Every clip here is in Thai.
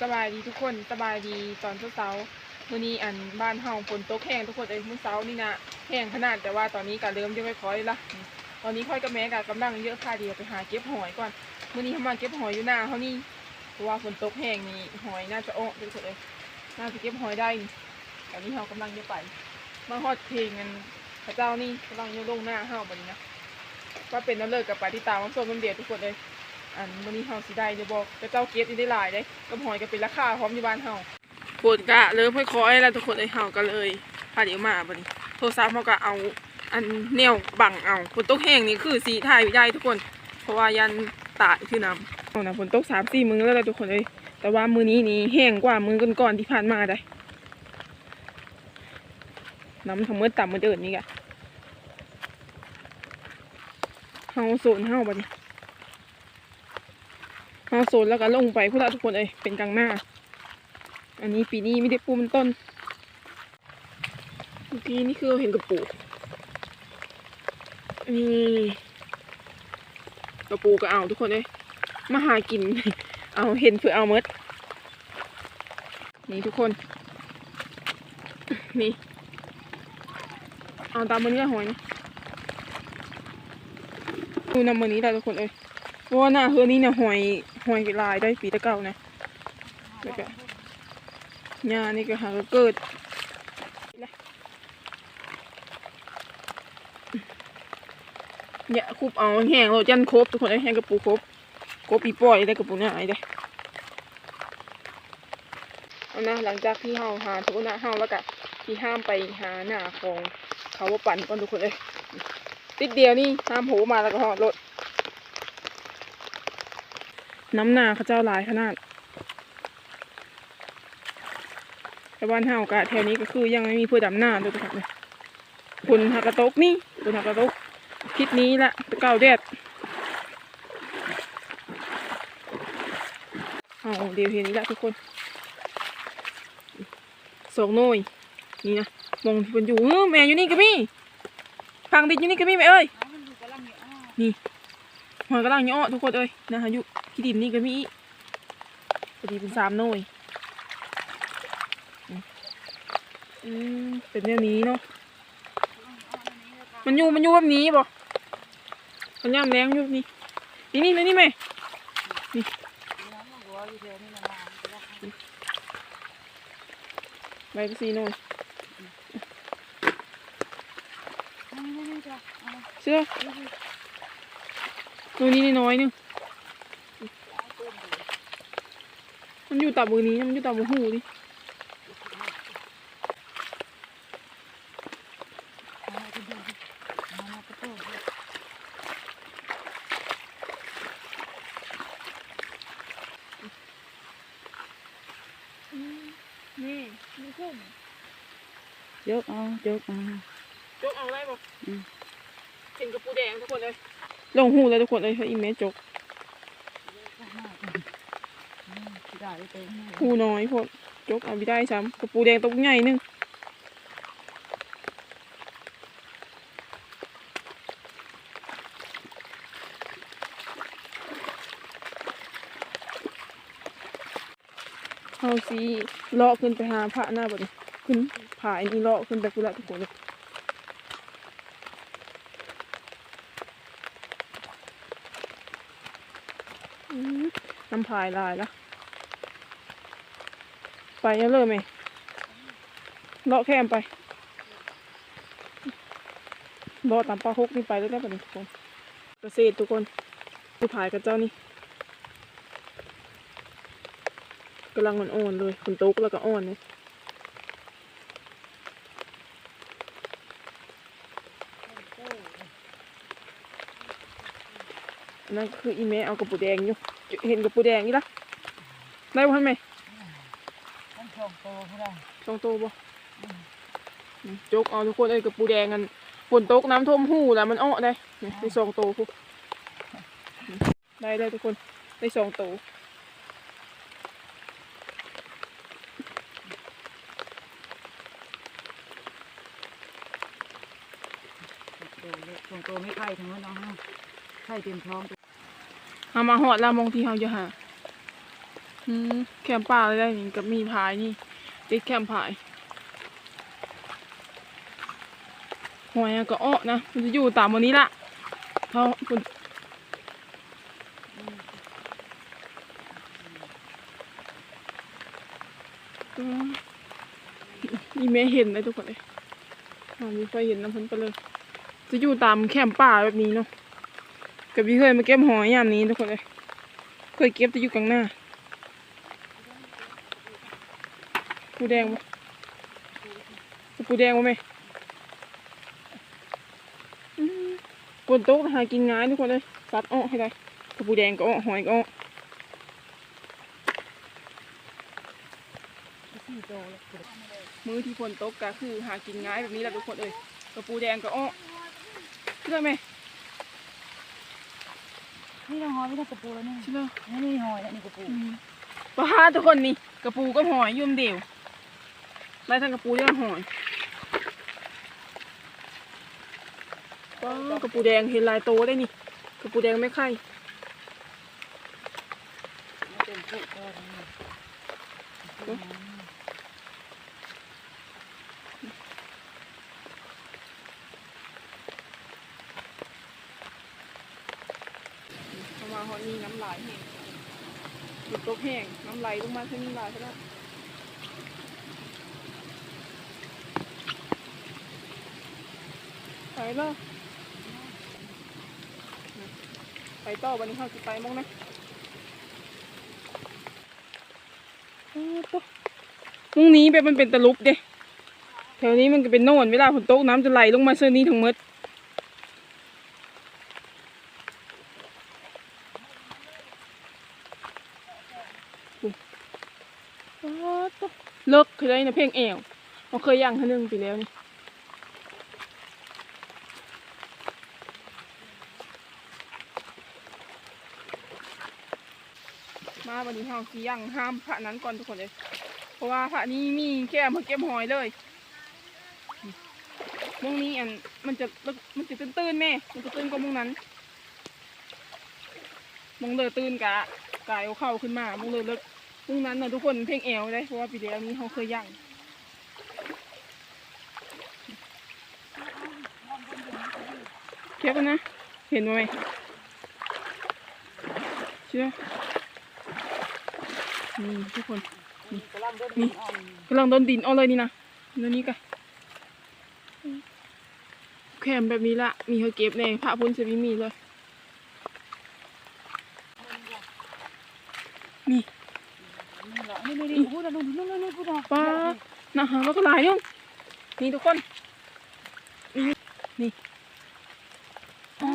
สบายดีทุกคนสบายดีตอนเช้าๆมื้อนี้อันบ้านเฮาฝนตกแห้งทุกคนเอ้ยมื้อเช้านี่นะแห้งขนาดแต่ว่าตอนนี้ก็เริ่มจะค่อยละตอนนี้ค่อยกับแม่ก็กำลังเยอะค่าเดียวไปหาเก็บหอยก่อนมื้อนี้เฮามาเก็บหอยอยู่หน้าเฮานี่เพราะว่าฝนตกแห้งนี่หอยน่าจะออกทุกคนเอ้ยน่าจะเก็บหอยได้ตอนนี้เฮากำลังจะไปมาฮอดเพลงกันพระเจ้านี่กำลังจะลงหน้าเฮาบัดนี้นะว่าเป็นน้ำเลิกกับปาติตามน้ำส้มน้ำเดียดทุกคนเลย อันวันนี้เฮาสิได้เดี๋ยวบอกกระเจ้าเก็บนี่ได้หลายเด้กับหอยก็เป็นราคาพร้อมอยู่บ้านเฮาฝนกะเริ่มค่อยๆแล้วทุกคนไอ้ยเฮาก็เลยพาเดี๋ยวมาบัดนี้โทรศัพท์เฮาก็เอาอันแนวบังเอาฝนตกแห้งนี่คือสีถ่ายไว้ได้ทุกคน เพราะว่ายันตายคือน้ำเอานะฝนตกสามสี่มื้อแล้วล่ะทุกคนเอ้ยแต่ว่ามื้อนี้นี่แห้งกว่ามื้อก่อนๆที่ผ่านมาได้น้ำทั้งหมืดต่ำมืดเดินนี่กะเฮาโซนเฮาบัดนี้ เอาโซนแล้วก็ลงไปพวกเราทุกคนเลยเป็นกลางหน้า อันนี้ปีนี้ไม่ได้ปูมันต้นเมื่อกี้นี่คือเห็นกระปูนี่กระปูก็เอาทุกคนเลยมาหากิน เอาเห็นเพื่อเอาเมดนี่ทุกคน นี่ เอาตามมันนี้หอยนะดูนำมันนี้ได้ทุกคนเลยเพราะว่าหน้าเฮือนี้เนี่ยหอย หอยลายได้ปีตะเก่านะแล้วก็หญ้านี่ก็หาก็เกิดเนี่ยคุบเอาแห้งเราจันครบทุกคนแห้งกระปูครบครบอีปล่อยได้กระปูหน้าไอ้เด้เอานะหลังจากที่เฮาหาทุกหน้าเฮาแล้วก็ที่ห้ามไปหาหน้าของเขาว่าปั่นก่อนทุกคนเลยติดเดียวนี่ห้ามโผมาแล้วก็หอดรถ น้ำหนาเขาเจ้าหลายขนาด แต่บ้านเฮากะแถวนี้ก็คือยังไม่มีเพื่อดำหน้าด้วยทุกคนเลยฝนหักกระตกนี่ฝนหักกระตกทิศนี้ละตะเก้าแดดเอาเดี๋ยวเห็นนี้ละทุกคนสองหน่วยนี่นะมองที่มันอยู่เออแม่อยู่นี่ก็มีพังดินอยู่นี่ก็มีแม่เอ้ยนี่หอยกระลังเยอะทุกคนเอ้ยนะฮะอยู่ ที่ดินนี่ก็มีอีกพอดีเป็นสามหน่วยอืมเป็นแบบนี้เนาะมันอยู่มันอยู่แบบนี้บ่มันย่ำแรงอยู่แบบนี้นี่นี่นี่แม่นี่ใบก็สี่หน่วยเชื่อตัวนี้น้อยนึง มันอยู่ตับมือนี้มันอยู่ตับมือหูดินี่มันคุ้มยกเอายกเอาจกเอาได้ปะอืมเห็นกระปูแดงทุกคนเลย ลงหูเลยทุกคนเลยเฮ้ยอีเมจจก ได้เต็มหูน้อยพดจกเอาไม่ได้ซ้ำกระปูแดงตัวใหญ่นึงเอาสีเลาะขึ้นไปหาพระหน้าบัดนี้ขึ้นผายนี่เลาะขึ้นไปกุละทุกคนเลยน้ำพายลายละ ไปแล้วเลยไหมเลาะแคมไปเลาะตามปลาฮกนี่ไปแล้วได้ปะนี่ทุกคนเกษตรทุกคนดูผายกับเจ้านี่กำลังอ่อนๆเลยฝนตกแล้วก็อ่อนเลยนั่นคืออีเมเอากระปุกแดงอยู่ เห็นกระปุกแดงนี่ละได้หันไหม โตเขาได้สองตัวบ่อืมจกเอาทุกคนเอ้ยกับปูแดงกันฝนตกน้ำท่วมหูแล้วมันอ้อได้นี่ได้สองตัวพวกอืมได้ได้ทุกคนได้สองตัวโตเลยชมโตไม่ไข่ทั้งนั้นน้องฮะไข่เต็มท้องเอามาหอดแล้วมองที่เฮาจะหาอืมแคมป่าเลยได้นี่กับมีพายนี่ ติดแคมพายหอยอะก็อ้อนะมันจะอยู่ตามวันนี้ละเท่าคุณนี่แม่เห็นเลยทุกคนเลยมีไฟเห็นน้ำพ้นไปเลย จะอยู่ตามแคมป่าแบบนี้เนาะกับพี่เคยมาเก็บหอยยามนี้ทุกคนเลย เคยเก็บจะอยู่กลางหน้า ปูแดงปะปูแดงปะแม่อืมกวนโต๊ะหากินง่ายทุกคนเลยซัดอ้อให้ได้กระปูแดงก็อ้อหอยก็อ้อสี่โตแล้วมือที่ฝนตกก็คือหากินง่ายแบบนี้แหละทุกคนเอ้ยกระปูแดงก็อ้อเชื่อไหมนี่เราหอยไม่ได้กระปูแล้วนี่เชื่อนี่นี่หอยแล้วนี่กระปูอืมปลาทุกคนนี่กระปูก็หอยอยุ่มเดียว ไล่ทั้งกระปูทั้งหอยปลากระปูแดงเห็นลายโตได้นี่กระปูแดงไม่ไข่ไม่เป็นผู้ก็นี่เข้ามาหอยนี่น้ำลายแห้งหยุดตกแห้งน้ำไหลลงมาเส้นน้ำลายซะแล้วไป เลยไปต่อวันนี้เขาจะไปมองนะเอาต่อมุงนี้แบบมันเป็นตะลุกเด้แถวนี้มันก็เป็นโน่นเวลาฝนตกน้ำจะไหลลงมาเส้นนี้ทั้งหมดอ๋อตะเลิกเคยได้นะเพลงแอวเราเคยย่างท่านึงไปแล้วนี่ วันนี้เฮาสิย่างห้ามพระนั้นก่อนทุกคนเลย เพราะว่าพระนี้มีแค่มาเก็บหอยเลยมงนี้อันมันจะมันจะตื้นๆแม่มันจะตื้นกว่ามุงนั้นมงเลยตื้นกะกายเอาเข้าขึ้นมามงเลยเลิกตรงนั้นนะทุกคนเพลงแอวเลยเพราะว่าปีเดียวนี้เขาเคยย่างเทียบนะเห็นไหมเชื่อ นี่ทุกคนนี่กำลังเดินนี่อ้อมกำลังโดนดินเอาเลยนี่นะเดี๋ยวนี้กันแคมแบบนี้ละมีเขาเก็บในพระพุทธมีมีเลยนี่นี่เหรอนี่นี่นี่พูดแล้วนู่นนู่นนู่นนู่นพูดอะปลานะฮะแล้วก็หลายเนี่ยนี่ทุกคน นี่นี่อ่า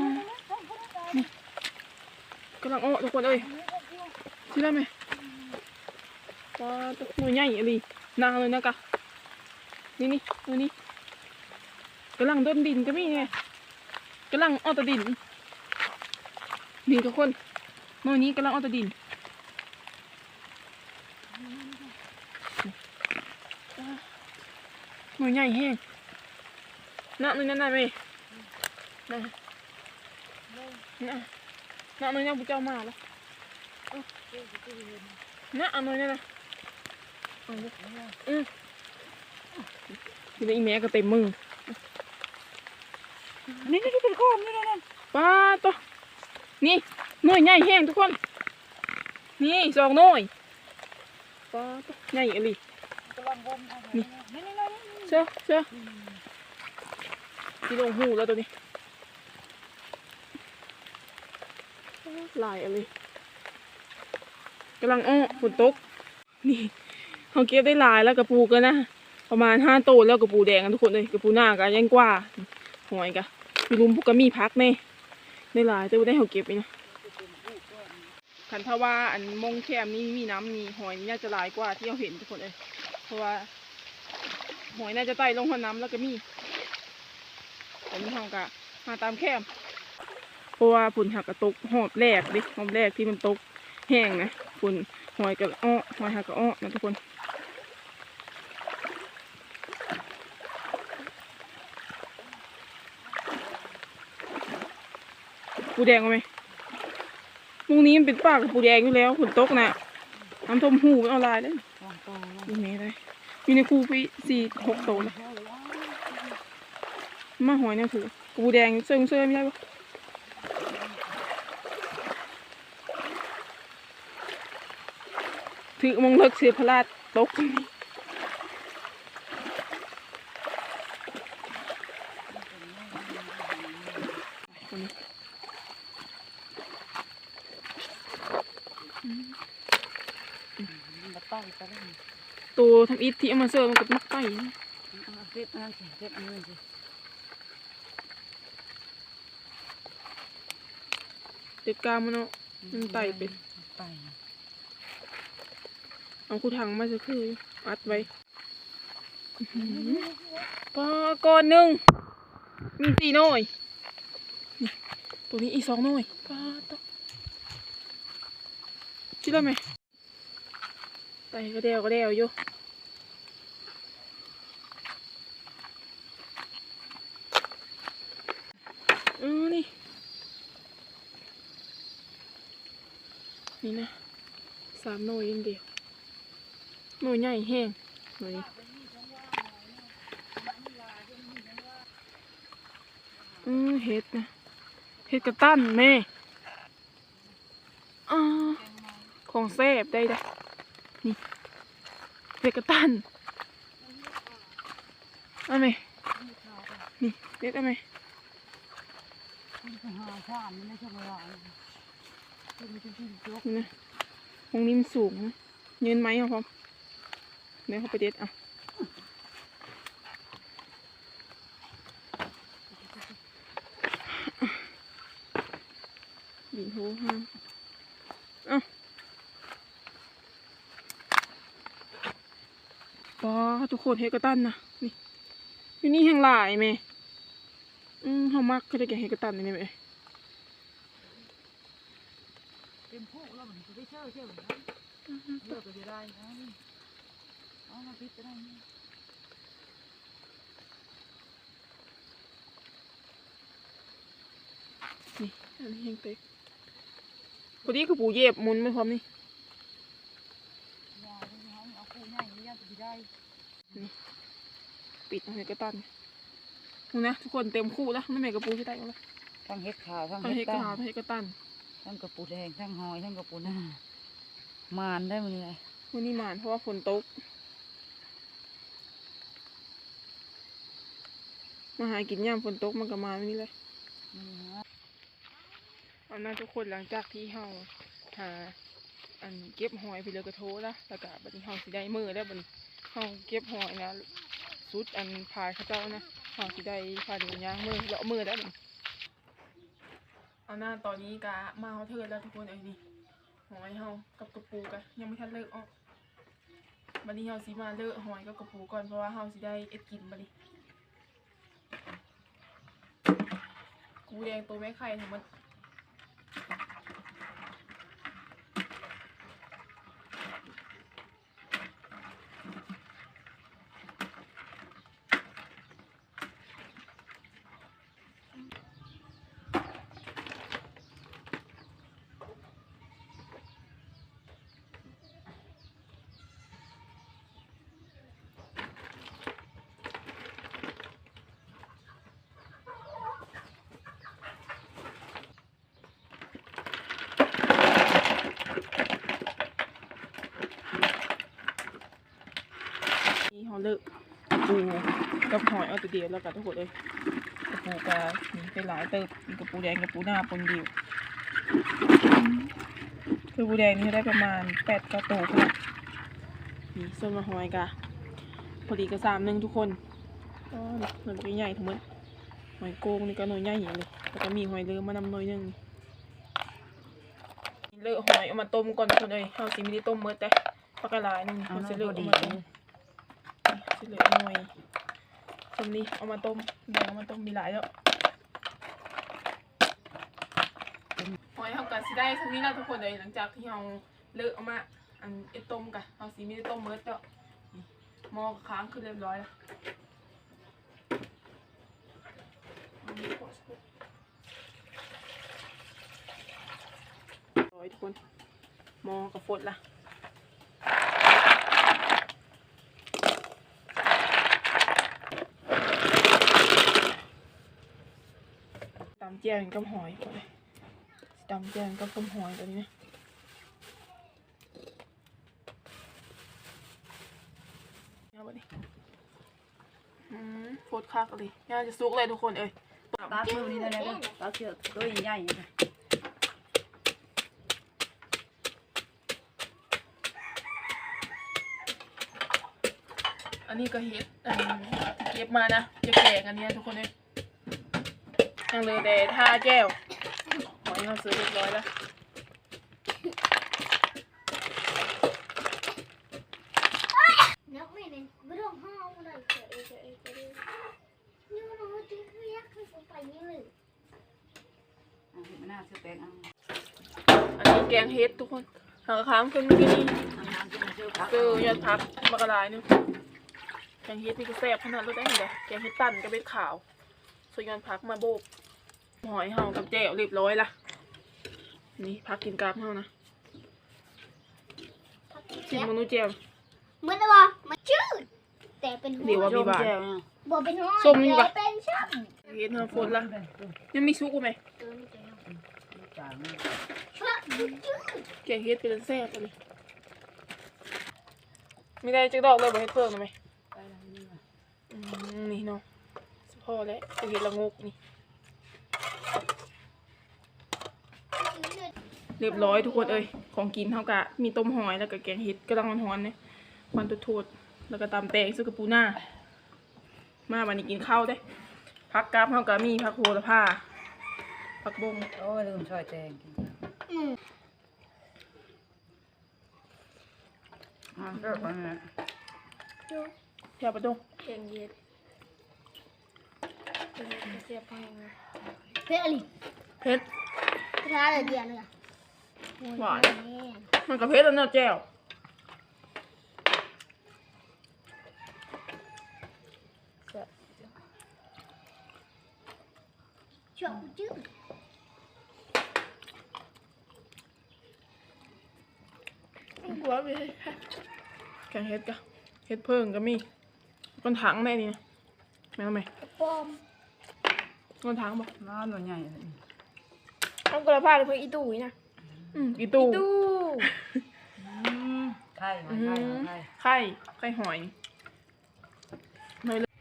นี่กำลังอ้อทุกคนเอ้ยชื่อได้ไหม ปลาตัวหน่ยใหญ่อะไรนางเลยนะกะนี่นี่ตัวนี้กำลังโดนดินก็มีไงกำลังอ้อตะดินนี่ทุกคนเมื่อนี้กำลังอ้อตะดินหน่วยใหญ่แห้งน้ำนึงนั่นน่ะเว้ยน่ะน่ะน้ำนึงยังบุเจ้ามาแล้วน่ะอันนึงนั่นนะเอาดิอืมที นี้อีแม่ก็เต็มมือนี่นี่เป็นก้อนนี่นั่นป้าตัวนี่หน่วยใหญ่แห้งทุกคน นี่สองหน่วยป้าตัวใหญ่อะไรกำลังวนนี่นี่นี่นี่เชื่อเชื่อที่ลงหูแล้วตัวนี้ลายอะไรกำลังอ้อฝนตก นี่ เขาเก็บได้หลายแล้วกระปูกันะประมาณห้าโตแล้วกระปูแดงกันทุกคนเลยกระปูหน้ากันยังกว่าหอยกะมีรุมพวกกระมีพักแน่ได้หลายแต่ว่าได้เขาเก็บไปนะขันทว่าอันมงแคมนี่มีน้ำมีหอยนี่น่าจะหลายกว่าที่เราเห็นทุกคนเลยเพราะว่าหอยน่าจะไต่ลงหัวน้ำแล้วก็มีแต่นี่เขากะมาตามแคมเพราะว่าผลหักกระตกหอบแรกดิหอบแรกที่มันตกแห้งนะผลหอยกับอ้อหอยหักกับอ้อนะทุกคน ปูแดงเอาไหมมุงนี้มันเป็นปากกับปูแดงอยู่แล้วฝนตกนะน้ำต้มหูเอาลายเลยองตัวแล้วมีเมได้มีในคูไปสี่หกตัวเลยมาหอยเนี่ยคือกูแดงเซิงเซิงไม่ได้ปะถือมงเลิกเสียพลาดตกคนนี้ มันต้อยไปแล้วนี่ ตัว ทำอิที่เอามาเสิร์ฟมันก็มักไปเอาเก็บอันเก็บอันนี้เด็กกามันเนาะมันไต่ไปไต่เอาคูถังมาจะคืออัดไว้ปอก้อนหนึ่งมีสี่หน่อยตัวนี้อีสองหน่อยปาตอชิได้ไหมไปก็เดียวก็เดียวอยู่เออ นี่ นี่นะสามหน่วยยังเดียวหน่วยใหญ่แห้งหน่วยนี้อือเห็ดนะเห็ดกระตั้นแม่อของแซ่บได้ได้นี่เห็ดกระตั้นเอาไหมนี่เด็ดเอาไหม มันจะหาข้ามมันไม่ใช่เวลาเป็นจริงๆยกนี่นะตรงนี้มันสูงนะยืนไหมเอาพร้อมเดี๋ยวเขาไปเด็ดเอาบีบหูห้างเอาปอทุกคนเฮดกระตันนะนี่อยู่นี่แห่งหลายแม่ อืมเขามักก็ได้แก่เฮดกระตันนี่แม่เต็มพวกแล้วมันจะได้เชื่อเชื่อเหมือนกันเลือกก็จะได้นะนี่เอามาพิจารณานี่นี่อันนี้ยังเต็กพอดีคือปูเย็บมุนไม่พร้อมนี่ยาเลยนะเอาคู่ง่ายนี่ยากจะได้ปิดเอาให้กระตัน นะทุกคนเต็มคู่แล้วไม่แม่กระปูที่ได้ก็แล้วทั้งเห็ดขาวทั้งทั้งเห็ให้ดกระตั้หางทั้งให้กระตันทั้งกระปูแดงทั้งหอยทั้งกระปูหน้ามานได้มันเลยวันนี้หมานเพราะว่าฝนตก มาหากินย่ามฝนตกมันก็มาวันนี้เลยมันหาเอาหน้าทุกคนหลังจากที่เฮาหาอันเก็บหอยไปเลยกระโถละแล้วก็บัดนี้เฮาสิได้มือแล้วบัดนี้เฮาเก็บหอยนะสุดอันพายเขาเจ้านะ เฮาสิได้พาดูยวย่างมือเลาะมือแล้วนี้เอาหน้าตอนนี้กะมาเขาเทิดแล้วทุกคนเอ้ยนี่หอยเฮากับกระปูกะยังไม่ทันเลิกออกบัดนี้เฮาสิมาเลิกหอยกับกระปูก่อนเพราะว่าเฮาสิได้เอ็ดกินบัดนี้กูแดงตัวแม่ไข่ทั้งหมดนี่เฮาเลิกกระ ปูกับหอยเอาตัวเดียวแล้วกันทุกคนเลยกระปูกะนี่เป็นหลายเติบมีกระปูแดงกระปูหน้าปนเดียวกระปูแดงนี่ได้ประมาณแปดกระตัวค่ะนี่ส่วนมาหอยกะพอดีกระสามหนึ่งทุกคนอ๋อนี่หน่อยใหญ่ทั้งหมดหอยโกงนี่ก็หน่อยใหญ่อย่างเลยแล้วก็มีหอยเลือมานำหน่อยหนึงเลือกหอยเอามาต้มก่อนทุกคนเลยเขาสิม่ได้ต้มเมื่อแต่ปลากระลายนึงเอาเขาหน่สิอยเลือกมาต้ม สิเหลือหน่อยสำนี้เอามาต้มแดงเอามาต้มมีหลายแล้วหอยเขากันสิได้สำนี้แล้วทุกคนเลยหลังจากที่เราเลิกเอามาอันเอต้มกันเราสีมีต้มเมิดแล้วนี่หม้อค้างขึ้นเรียบร้อยแล้วเอานี่ก่อนสักครู่ร้อยทุกคนมอกับฟดละ แจ่วกับหอยก่อนเลยตำแจ่วกับต้มหอยตัวนี้นะเอาไปดิอืมโคตรคักเลยน่าจะซุกเลยทุกคนเอ้ยตาเชื่อนี่ได้แล้วตาเชื่อตัวใหญ่ๆนะอันนี้ก็เฮ็ดอันที่เก็บมานะจะแกงอันเนี้ยทุกคนเลย ยังเหลยแต่ท่าแก้วหอยเราซื้อเรียบร้อยแล้ว Nó mày này bữa đồng hồ này kệ kệ kệ Nhưng mà nó tiếng riết không phải như này อะมันน่าเชื่อแปลงเอาอันนี้แกงเฮ็ดทุกคนหางค้างขึ้นเมื่อกี้นี่น้ำที่มันเชื่อพักคือยอดพักมากระลายนึงแกงเฮ็ดนี่ก็แซ่บขนาดรสได้เห็นไหมแกงเฮ็ดตันกับเบ็ดขาวส่วนยอดพักมาโบก หอยเห่ากับแจ่วเรียบร้อยละนี่พักกินกราบเห่านะชิมมนุษย์แจ่ว Mới đâu à Mà chứ Tè bên เดี๋ยว hoa ว่ามีบาทแก้วเนี่ย Bò bên hoa Xôm như vậy. Tè bên sắp เฮ็ดเฮาฝนละยังมีซุกกูไหมจานนี่ Sắp chứ แกงเฮ็ดเป็นแซ่บไปเลยไม่ได้จักดอกเลยบ่เฮ็ดเพิ่มหน่อยไหมไปแล้วนี่ว่ะอืมนี่เนาะพอแล้วกูเห็นละงกนี่ เรียบร้อยทุกคนเอ้ยของกินเท่ากะมีต้มหอยแล้วก็แกงเห็ดกำลังร้อนๆเนี่ยควันทุดๆแล้วก็ตำแตงซุกกับปูหน้า มาวันนี้กินข้าวได้พักกราฟเท่ากะมีพักโหระพาพักบงโอ้ยลืมช่อยแตงกิน Ừ อะก็ไปนะแช่ปลาดง Kèn nhiệt Xếp hàng Thế là lì เผ็ด Thế là gì nữa หวาน มันกับเผ็ดแล้วเนาะแจ่ว Chọn chứ กลัวไปแกงเห็ดกะเห็ดเพิ่งก็มีก้นถังแม่นี่นะแม่ทำไม Bom ก้นถังบอกน้ำมันใหญ่ ต้องกระพาเลยเพื่ออีตู่นี่นะ อืมอีตู้ตู้ไข่มาไข่มาไข่ไข่ไข่หอยเลยเลย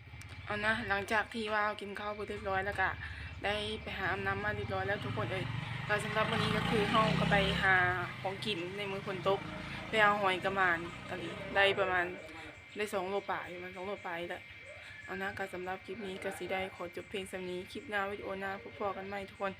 เอานะหลังจากที่ว่ากินข้าวไปเรียบร้อยแล้วก็ได้ไปหาอาบน้ำมาเรียบร้อยแล้วทุกคนเอ้ยก็สำหรับวันนี้ก็คือห้องก็ไปหาของกินในมือคนตกไปเอาหอยกระมานตะลีได้ประมาณได้สองโลป่ายประมาณสองโลป่ายแหละเอานะก็สำหรับคลิปนี้ก็สิได้ขอจบเพลงสำนี้คลิปหน้าวิดีโอหน้าพบกันใหม่ทุกคน